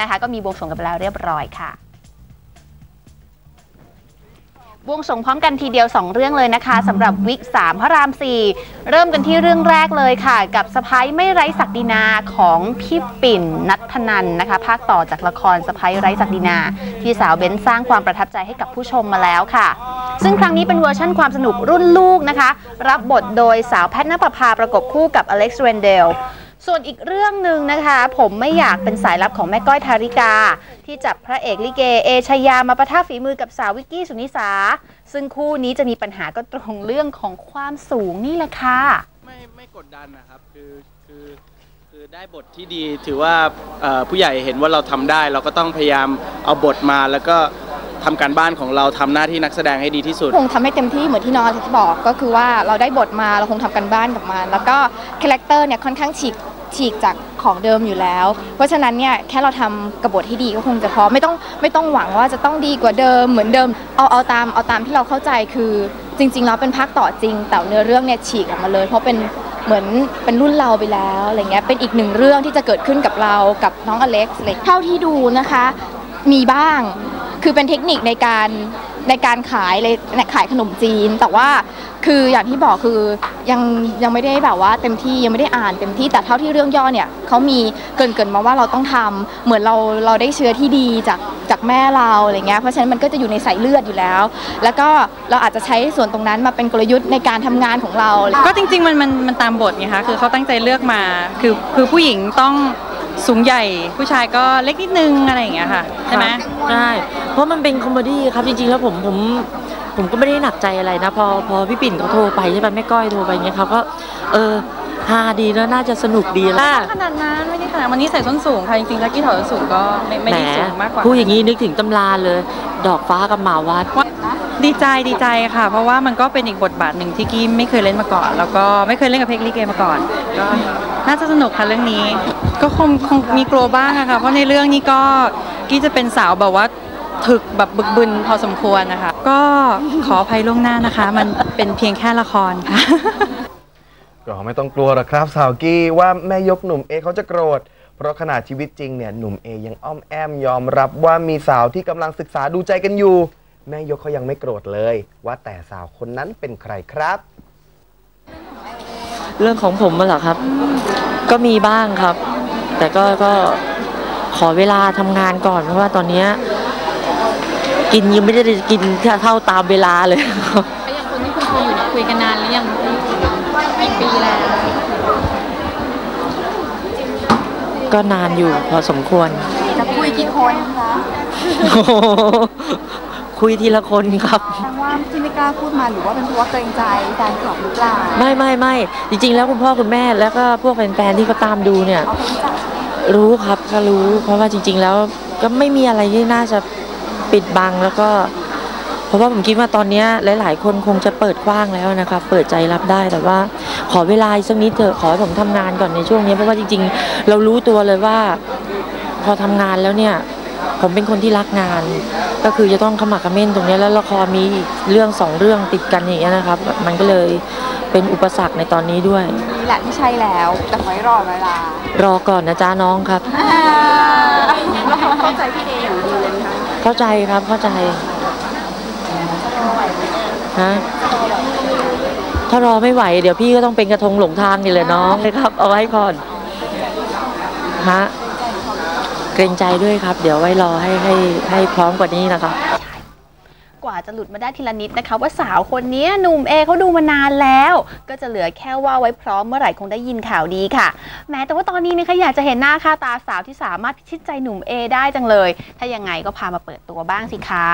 นะคะ ก็มีบวงสรวงกันไปแล้วเรียบร้อยค่ะวงสรวงพร้อมกันทีเดียว 2 เรื่องเลยนะคะสำหรับวิก3พระราม 4 เริ่มกันที่เรื่องแรกเลยค่ะ กับสะพ้ายไม่ไร้ศักดินาของพี่ปิ่นนัทธนันนะคะ ภาคต่อจากละครสะพ้ายไร้ศักดินา ที่สาวเบ้นสร้างความประทับใจให้กับผู้ชมมาแล้วค่ะ ซึ่งครั้งนี้เป็นเวอร์ชั่นความสนุกรุ่นลูกนะคะ รับบทโดยสาวแพทย์นภพาประกบคู่กับอเล็กซ์เรนเดล ส่วนอีกเรื่องหนึ่งนะคะ ผมไม่อยากเป็นสายลับของแม่ก้อยทาริกา ที่จับพระเอกลิเกเอชายามาประท่าฝีมือกับสาววิกกี้สุนิสา ซึ่งคู่นี้จะมีปัญหาก็ตรงเรื่องของความสูงนี่แหละค่ะ ไม่ไม่กดดันนะครับคือคือคือได้บทที่ดีถือว่าเอ่อผู้ใหญ่เห็นว่าเราทำได้ เราก็ต้องพยายามเอาบทมาแล้วก็ทำการบ้านของเราทำหน้าที่นักแสดงให้ดีที่สุด คงทำให้เต็มที่เหมือนที่น้องอเล็กซ์บอกก็คือว่าเราได้บทมาเราคงทำกันบ้านกับมันแล้วก็คาแรคเตอร์เนี่ยค่อนข้างฉีก ฉีกจากของเดิมอยู่แล้ว เพราะฉะนั้นเนี่ยแค่เราทำกับบทที่ดีก็คงจะพอไม่ต้องไม่ต้องหวังว่าจะต้องดีกว่าเดิมเหมือนเดิม เอาเอาตามเอาตามที่เราเข้าใจคือจริงๆแล้วเป็นภาคต่อจริง แต่เนื้อเรื่องเนี่ยฉีกออกมาเลย เพราะเป็นเหมือนเป็นรุ่นเราไปแล้วอะไรเงี้ยเป็นอีกหนึ่งเรื่องที่จะเกิดขึ้นกับเรากับน้องอเล็กซ์อะไรเท่าที่ดูนะคะ มีบ้างคือเป็นเทคนิคในการในการขายเลยขายขนมจีน แต่ว่า คืออย่างที่บอกคือยังยังไม่ได้แบบว่าเต็มที่ยังไม่ได้อ่านเต็มที่แต่เท่าที่เรื่องย่อเนี่ยเขามีเกรินเกินๆมาว่าเราต้องทำเหมือนเราเราได้เชื้อที่ดีจากจากแม่เราอะไรเงี้ยเพราะฉะนั้นมันก็จะอยู่ในสายเลือดอยู่แล้ว แล้วก็เราอาจจะใช้ส่วนตรงนั้นมาเป็นกลยุทธ์ในการทำงานของเรา ก็จริง ๆ มันมันมันตามบทไงคะคือเขาตั้งใจเลือกมาคือคือผู้หญิงต้องสูงใหญ่ผู้ชายก็เล็กนิดนึงอะไรอย่างเงี้ยค่ะใช่ไหมใช่เพราะมันเป็นคอมเมดี้ครับจริงๆแล้วผมผม ผมก็ไม่ได้หนักใจอะไรนะ พอพอพี่ปิ่นเขาโทรไปใช่ไหมแม่ก้อยโทรไปเงี้ยเขาก็เออฮาดีแล้วน่าจะสนุกดีแล้วขนาดนั้นไม่ได้ขนาดวันนี้ใส่ส้นสูงค่ะจริงๆแล้วกี้ถอดส้นสูงก็ไม่ไม่แหมได้สูงมากกว่าพูดอย่างนี้นึกถึงตำราเลย ดอกฟ้ากับหมาวัดดีใจดีใจค่ะ เพราะว่ามันก็เป็นอีกบทบาทหนึ่งที่กี้ไม่เคยเล่นมาก่อน แล้วก็ไม่เคยเล่นกับเพลงลิเกมาก่อนก็น่าจะสนุกค่ะเรื่องนี้ ก็คงคงมีกลัวบ้างอะค่ะเพราะในเรื่องนี้ก็กี้จะเป็นสาวแบบว่า ถึกแบบบึกบึนพอสมควรนะคะ ก็ขออภัยล่วงหน้านะคะ มันเป็นเพียงแค่ละครค่ะ ก็ไม่ต้องกลัวหรอกครับสาวกี้ว่าแม่ยกหนุ่มเอเขาจะโกรธ เพราะขนาดชีวิตจริงเนี่ยหนุ่มเอยังอ้อมแอมยอมรับว่ามีสาวที่กำลังศึกษาดูใจกันอยู่ แม่ยกเขายังไม่โกรธเลย ว่าแต่สาวคนนั้นเป็นใครครับ เรื่องของผมมาเหรอครับ ก็มีบ้างครับ แต่ก็ก็ขอเวลาทำงานก่อนเพราะว่าตอนเนี้ย กินยังไม่ได้กินเท่าตามเวลาเลยครับอย่างคนที่คุณคุยอยู่เนี่ยคุยกันนานหรือยังกี่ปีแล้ว ก็นานอยู่พอสมควร จะคุยกี่คนคะโอ้โหคุยทีละคนครับแสดงว่าที่ไม่กล้าพูดมาหรือว่าเป็นเพราะว่าเกรงใจแฟนคลับหรือเปล่าไม่ไม่ไม่จริง ๆ แล้วคุณพ่อคุณแม่แล้วก็พวกแฟนๆที่เขาตามดูเนี่ยเขาก็รู้จักรู้ครับก็รู้ เพราะว่าจริง ๆ แล้วก็ไม่มีอะไรที่น่าจะ ปิดบังแล้วก็ เพราะว่าผมคิดว่าตอนเนี้ยหลาย ๆ คนคงจะเปิดกว้างแล้วนะครับเปิดใจรับได้แต่ว่าขอเวลาอีกสักนิดเถอะขอให้ผมทำงานก่อนในช่วงนี้เพราะว่าจริง ๆ เรารู้ตัวเลยว่า พอทำงานแล้วเนี่ยผมเป็นคนที่รักงาน ก็คือจะต้องขมักเขม้นตรงเนี้ยแล้วละครมีอีกเรื่องสองเรื่องติดกันอย่างเงี้ยนะครับ มันก็เลยเป็นอุปสรรคในตอนนี้ด้วยนี่แหละที่ใช่แล้วแต่ขอให้รอเวลารอก่อนนะจ๊ะน้องครับเข้าใจพี่เอ เข้าใจครับเข้าใจฮะถ้ารอไม่ไหว เดี๋ยวพี่ก็ต้องเป็นกระทงหลงทางนี่แหละน้องนะครับ เอาไว้ก่อนฮะเกรงใจด้วยครับ เดี๋ยวไว้รอให้ให้ให้พร้อมกว่านี้นะครับ กว่าจะหลุดมาได้ทีละนิดนะคะ ว่าสาวคนนี้หนุ่มเอเขาดูมานานแล้ว ก็จะเหลือแค่ว่าไว้พร้อมเมื่อไหร่คงได้ยินข่าวดีค่ะ แม้แต่ว่าตอนนี้นะคะอยากจะเห็นหน้าค่าตาสาวที่สามารถพิชิตใจหนุ่มเอได้จังเลย ถ้ายังไงก็พามาเปิดตัวบ้างสิคะ